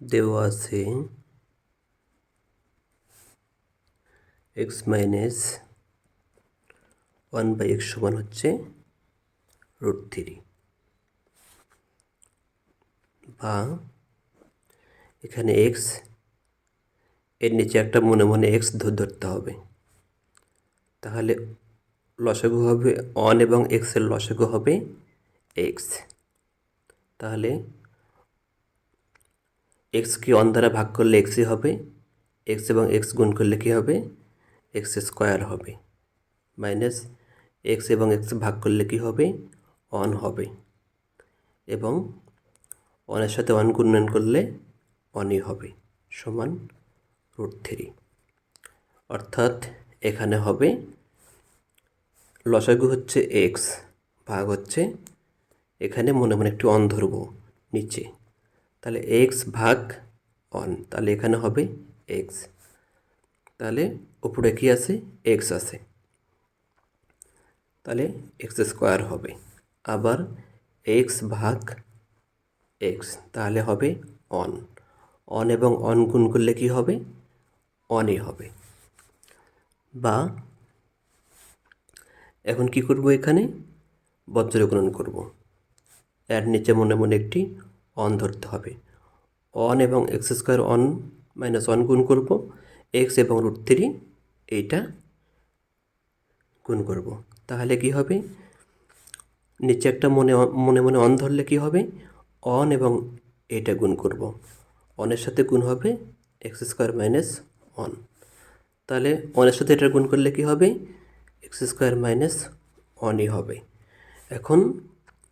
দেওয়া আছে। X minus one by X সমান হচ্ছে রুট থ্রি বা এখানে এক্সের নিচে একটা মনে মনে এক্স ধরতে হবে। তাহলে লসাগু হবে অন এবং এক্সের লসাগু হবে এক্স তাহলে এক্সকে অন দ্বারা ভাগ করলে এক্সই হবে এক্স এবং এক্স গুণ করলে কী হবে? এক্স স্কোয়ার হবে। মাইনাস এক্স এবং এক্স ভাগ করলে কী হবে? অন হবে। এবং ওয়ানের সাথে ওয়ান গুণন করলে ওয়ানই হবে, সমান রুট থ্রি অর্থাৎ এখানে হবে লসাগু হচ্ছে এক্স ভাগ হচ্ছে, এখানে মনে মনে একটি অন ধরব, নিচে। তাহলে এক্স ভাগ অন তাহলে এখানে হবে এক্স তাহলে উপরে কি আছে? এক্স আছে। তাহলে এক্স স্কোয়ার হবে। আবার এক্স ভাগ এক্স তাহলে হবে অন অন এবং অন গুণ করলে কি হবে? অনই হবে। বা এখন কি করব এখানে? বজ্রগ্রহণ করব। এর নিচে মনে মনে একটি অন ধরতে হবে। অন এবং X square on minus one গুণ করব এক্স এবং রুট থ্রি এইটা গুণ করব। তাহলে কি হবে? নিচে একটা মনে মনে মনে অন ধরলে কি হবে? অন এবং এইটা গুণ করব। অনের সাথে গুণ হবে এক্স স্কোয়ার মাইনাস ওয়ান তাহলে ওয়ানের সাথে এটা গুণ করলে কি হবে? এক্স স্কোয়ার মাইনাস ওয়ানই হবে। এখন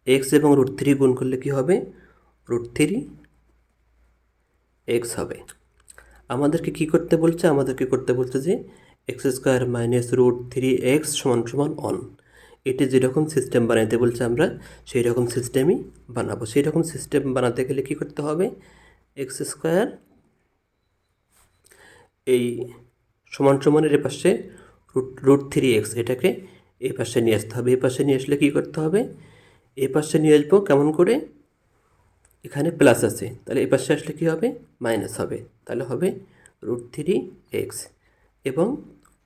এক্স এবং রুট থ্রি গুণ করলে কি হবে? রুট থ্রি এক্স হবে। আমাদেরকে কি করতে বলছে? আমাদেরকে করতে বলছে যে X square minus root three X সমান সমান অন এটি যেরকম সিস্টেম বানাইতে বলছে আমরা সেই রকম সিস্টেমই বানাবো। সেই রকম সিস্টেম বানাতে গেলে কি করতে হবে? এক্স স্কোয়ার এই সমান সমানের এ পাশে রুট রুট থ্রি এক্স এটাকে এই পাশে নিয়ে আসতে হবে। এই পাশে নিয়ে আসলে কী করতে হবে? এই পাশে নিয়ে আসব কেমন করে? এখানে প্লাস আছে। তাহলে এই পাশে আসলে কী হবে? মাইনাস হবে। তাহলে হবে রুট থ্রি এক্স এবং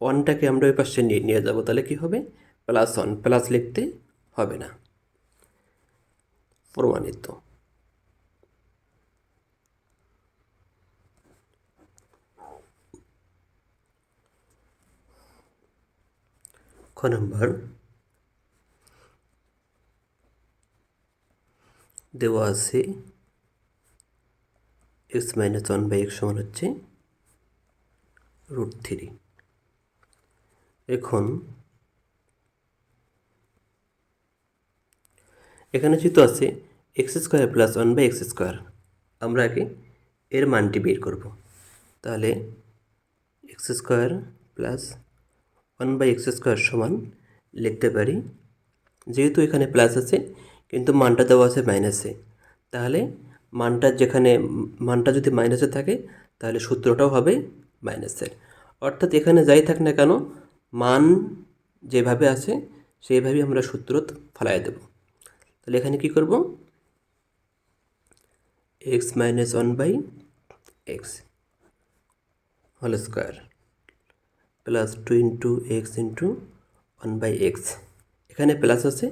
ওয়ানটাকে আমরা ওই পাশে নিয়ে নিয়ে যাব। তাহলে কী হবে? প্লাস ওয়ান প্লাস লিখতে হবে না। প্রমাণিত খ নম্বর দেওয়া আছে X minus one by X সমান হচ্ছে রুট থ্রি এখন এখানে যেহেতু আছে X square plus one by X square আমরা আগে এর মানটি বের করব। তাহলে X square plus one by X square সমান লিখতে পারি, যেহেতু এখানে প্লাস আছে কিন্তু মানটা দেওয়া আছে মাইনাসে তাহলে মানটা যেখানে, মানটা যদি মাইনাসে থাকে, তাহলে সূত্রটাও হবে মাইনাসের অর্থাৎ এখানে যাই থাক না কেন, মান যেভাবে আছে, সেইভাবেই আমরা সূত্র ফালাই দেব। তাহলে এখানে কি করব? X minus one by X whole square plus two into X into one by X এখানে প্লাস আছে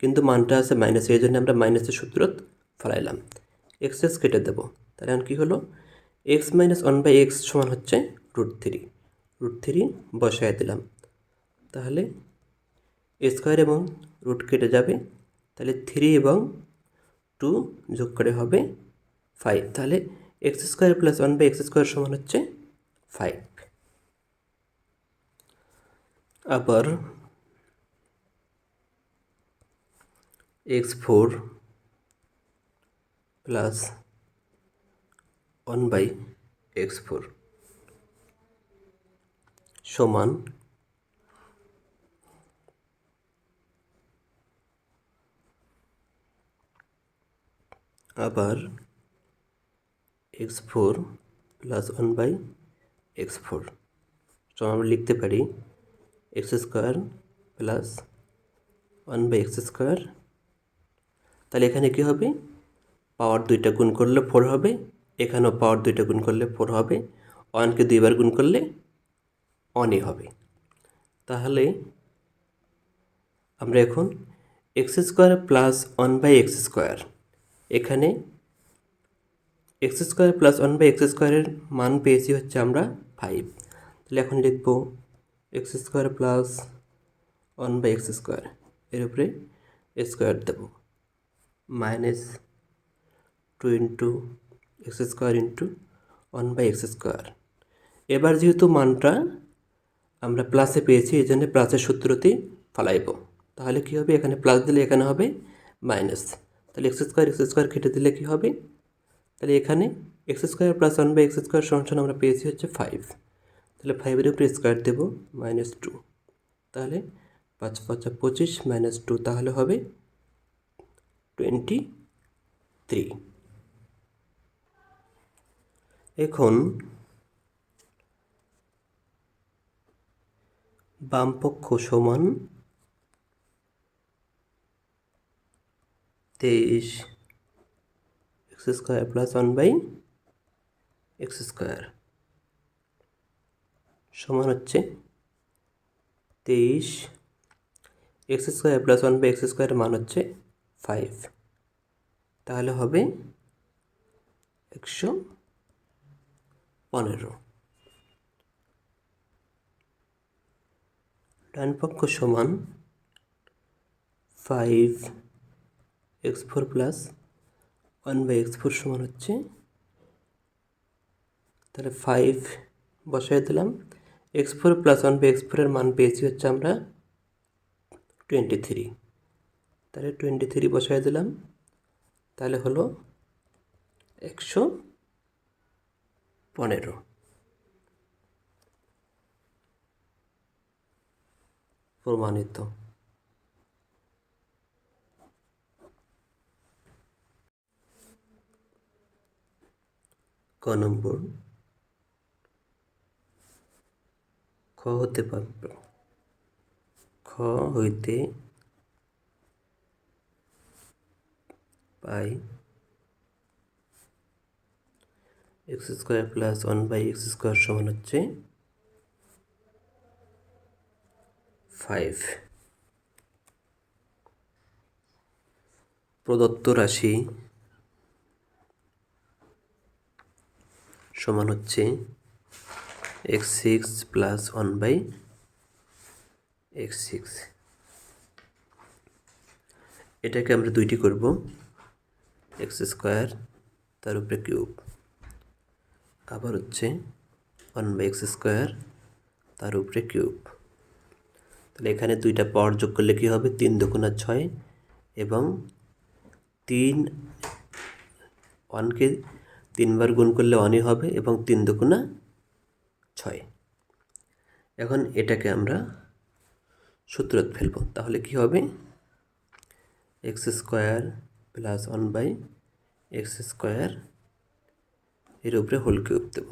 কিন্তু মানটা আছে মাইনাস এই জন্য আমরা মাইনাসের সূত্র ফলাইলাম। এক্স এক্স কেটে দেবো। তাহলে এখন কী হলো? X minus one by x সমান হচ্ছে রুট থ্রি রুট থ্রি বসায় দিলাম। তাহলে স্কোয়ার এবং রুট কেটে যাবে। তাহলে থ্রি এবং টু যোগ করে হবে ফাইভ তাহলে x square plus one by x square সমান হচ্ছে ফাইভ আবার x four plus one by x four সমান আবার x four plus one by x four. সমান আমরা লিখতে পারি x square plus one by x square তাহলে এখানে কী হবে? পাওয়ার দুইটা গুণ করলে ফোর হবে। এখানেও পাওয়ার দুইটা গুণ করলে ফোর হবে। ওয়ানকে দুইবার গুণ করলে অনই হবে। তাহলে আমরা এখন x square plus one by x square এখানে x square plus one by x স্কোয়ারের মান পেয়েছি হচ্ছে আমরা ফাইভ তাহলে এখন লিখব x square plus one by x square এর উপরে square Dev. Minus two into x square into one by x square এবার যেহেতু মানটা আমরা প্লাসে পেয়েছি, এই জন্য প্লাসের সূত্রতে ফালাইব। তাহলে কী হবে? এখানে প্লাস দিলে এখানে হবে মাইনাস তাহলে এক্স স্কোয়ার এক্স স্কোয়ার কেটে দিলে কী হবে? তাহলে এখানে x square plus one by x square সমান আমরা পেয়েছি হচ্ছে ফাইভ তাহলে ফাইভের উপরে স্কোয়ার দেবো মাইনাস টু তাহলে পাঁচ, পাঁচা, পঁচিশ মাইনাস টু তাহলে হবে টোয়েন্টি থ্রি। এখন বামপক্ষ সমান তেইশ x square plus one by x square. সমান হচ্ছে তেইশ x square plus one by x স্কোয়ারের মান হচ্ছে ফাইভ তাহলে হবে একশো পনেরো। ডান পক্ষ সমান five x four plus one by x four সমান হচ্ছে তাহলে ফাইভ বসাই দিলাম। X four plus one by x ফোরের মান পেয়েছি হচ্ছে আমরা টোয়েন্টি থ্রি তাহলে টোয়েন্টি থ্রি বসাই দিলাম। তাহলে হলো একশো পনেরো। প্রমাণিত। ক নম্বর। খ হতে পারবে। খ হইতে পাই x square plus one by x square সমান হচ্ছে ফাইভ। প্রদত্ত রাশি সমান হচ্ছে x six plus one by x six. এটাকে আমরা দুইটি করব। এক্স স্কোয়ার তার উপরে কিউব। আবার হচ্ছে ওয়ান বাই এক্স স্কোয়ার তার উপরে কিউব। তাহলে এখানে দুইটা পাওয়ার যোগ করলে কী হবে? তিন দুগুণা ছয় এবং তিন ওয়ানকে তিনবার গুণ করলে ওয়ানই হবে এবং তিন দুগুণা ছয়। এখন এটাকে আমরা সূত্রত ফেলব। তাহলে কি হবে? X square plus one by x square এর উপরে whole cube Dev.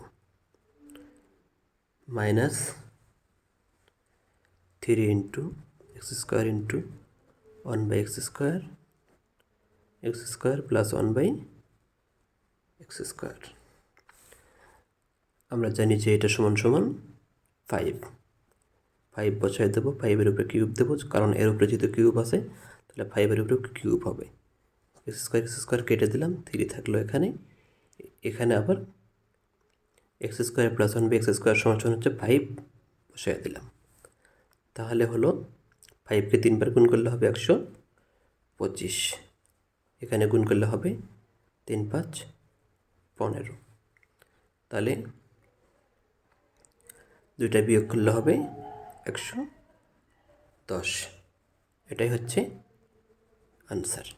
Minus three into x square into one by x square x square plus one by x square আমরা জানি যে এটা সমান সমান ফাইভ ফাইভ বসায় দেবো ফাইভের উপরে কিউব দেবো, কারণ এর উপরে যেহেতু কিউব আছে, তাহলে ফাইভের উপরে কিউব হবে। এক্স স্কোয়ার এক্স স্কোয়ার কেটে দিলাম থ্রি থাকল এখানে। এখানে আবার x square plus one by x square সমান হচ্ছে ফাইভ বসায় দিলাম। তাহলে হলো ফাইভকে তিনবার গুণ করলে হবে একশো পঁচিশ। এখানে গুণ করলে হবে তিন পাঁচ পনেরো। তাহলে দুইটা বিয়োগ করলে হবে একশো দশ। এটাই হচ্ছে আনসার